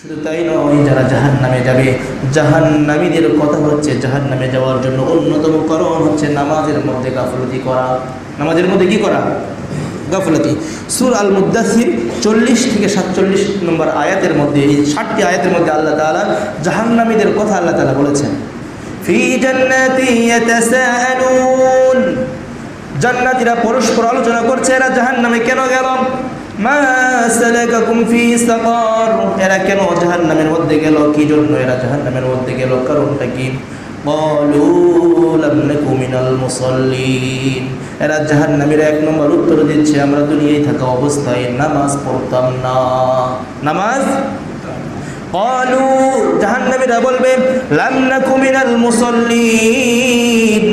শুধু তাই নয়, যারা জাহান নামে যাবে জাহান নামীদের কথা হচ্ছে জাহান নামে যাওয়ার জন্য অন্যতম কারণ হচ্ছে নামাজের মধ্যে গাফলতি করা। নামাজের মধ্যে কি করা? গাফলতি। সুর আল মুদাসির চল্লিশ থেকে সাতচল্লিশ নম্বর আয়াতের মধ্যে, এই ষাটটি আয়াতের মধ্যে আল্লাহ তালা জাহান নামীদের কথা আল্লাহ তালা বলেছেন। জান্নাতীরা পরস্পর আলোচনা করছে, এরা জাহান্নামে কেন গেল? এরা কেন জাহান নামের মধ্যে গেল? কি জন্য এরা জাহান নামের মধ্যে গেল? কারণটা কি? এরা জাহান নামের এক নম্বর উত্তর দিচ্ছে, আমরা দুনিয়ায় থাকা অবস্থায় নামাজ পড়তাম না। নামাজ? কলু জাহান্নামীরা বলবে লামনা কুমিনাল মুসল্লিন।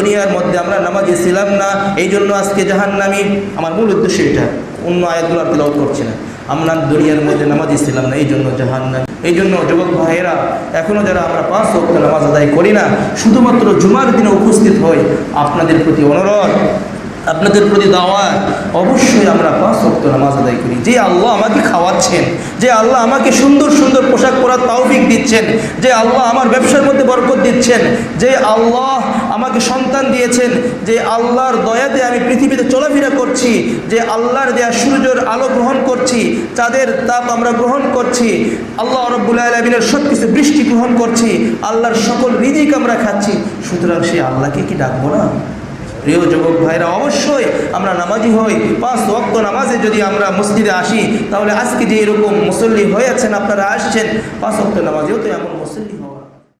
দুনিয়ার মধ্যে আমরা নামাজি ছিলাম না, এই জন্য আজকে জাহান্নামী। আমার মূল উদ্দেশ্য এটা, অন্য আয়াতগুলো আর করছি না। আমরা দুনিয়ার মধ্যে নামাজি ছিলাম না, এই জন্য জাহান্নাম। এই জন্য যুবক ভাইয়েরা এখনও যারা আমরা পাঁচ ওয়াক্ত নামাজ আদায় করি না, শুধুমাত্র জুমার দিনে উপস্থিত হই, আপনাদের প্রতি অনুরোধ, আপনাদের প্রতি দাওয়াত অবশ্যই আমরা পাঁচ ওয়াক্ত নামাজ আদায় করি। যে আল্লাহ আমাকে খাওয়াচ্ছেন, যে আল্লাহ আমাকে সুন্দর সুন্দর পোশাক পরার তৌফিক দিচ্ছেন, যে আল্লাহ আমার ব্যবসার মধ্যে বরকত দিচ্ছেন, যে আল্লাহ আমাকে সন্তান দিয়েছেন যে আল্লাহর দয়াতে আমি পৃথিবীতে চলাফেরা করছি, যে আল্লাহর দেয়া সূর্যের আলো গ্রহণ করছি, চাঁদের তাপ আমরা গ্রহণ করছি, আল্লাহ রব্বুল আলমিনের সব কিছু বৃষ্টি গ্রহণ করছি, আল্লাহর সকল রিদিক আমরা খাচ্ছি। সুতরাং সেই আল্লাহকে কি ডাকবো না? প্রিয় যুবক ভাইরা, অবশ্যই আমরা নামাজি হই। পাঁচ ওয়াক্ত নামাজে যদি আমরা মসজিদে আসি, তাহলে আজকে যে এরকম মুসল্লি হয়ে আছেন, আপনারা আসছেন, পাঁচ ওয়াক্ত নামাজেও তো এমন মুসল্লি হওয়া